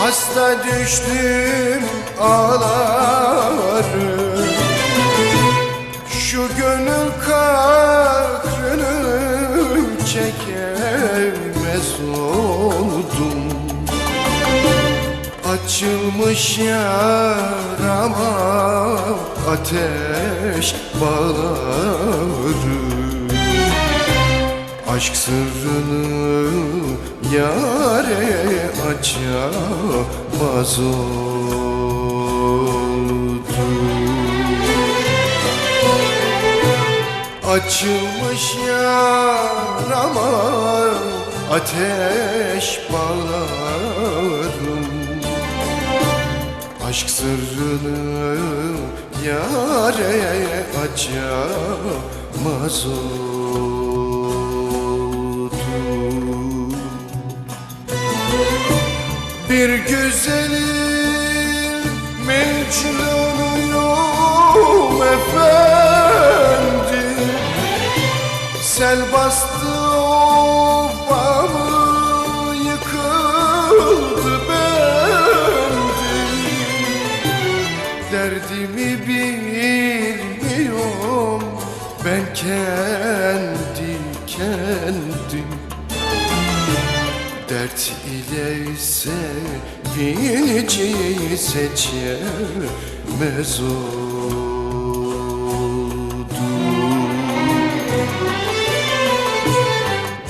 Hasta düştüm ağlarım. Şu gönül kahrını çekemez oldum. Açılmış yarama ateş bağlarım Aşk sırrını yare açamaz oldum Açılmış yarama ateş bağlarım. Aşk sırrını yare açamaz oldum Bir güzelin mecnunuyum efendim Sel bastı ovamı yıkıldı bendim Derdimi bilmiyorum ben kendi sevinci seçemez oldum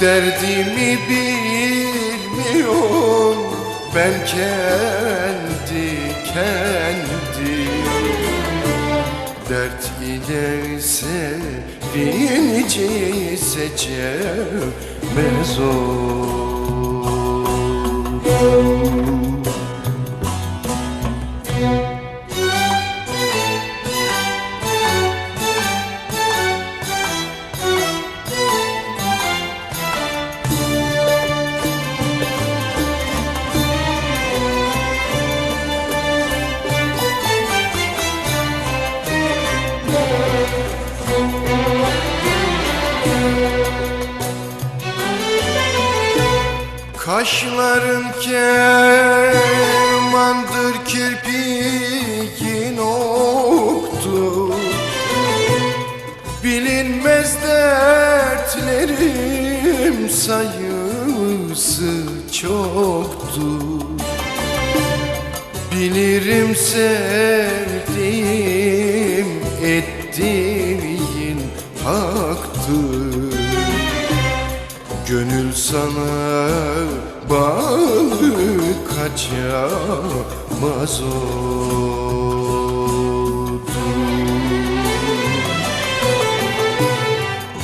Derdimi bilmiyorum ben kendi kendim Dert ile sevinci seçemez oldum Kaşların kemandır kirpiğin sayısı çoktu Bilirim sevdiğim ettiğin haktır. Gönül sana bağlı kaçamaz oldu.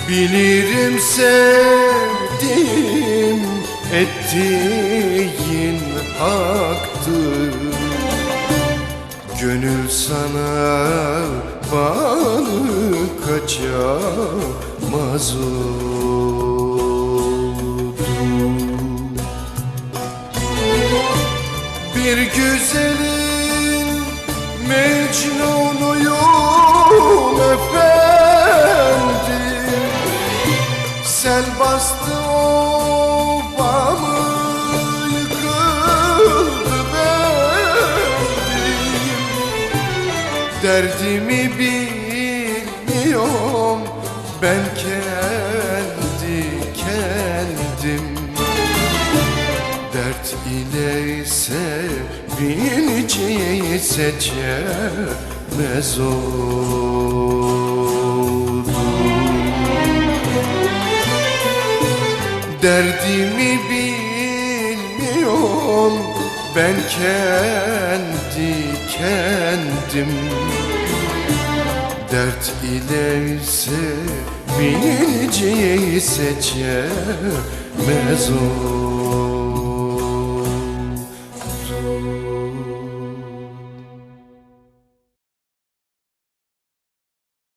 Bilirim sevdim ettiğin haktır. Gönül sana bağlı kaçamaz oldu Bir güzelin mecnunuyum Derdimi bilmiyorum. Ben kendi kendim. Dert ile sevinci seçemez oldum. Derdimi bilmiyorum ben kendi kendim Dert ile sevinci seçemez oldum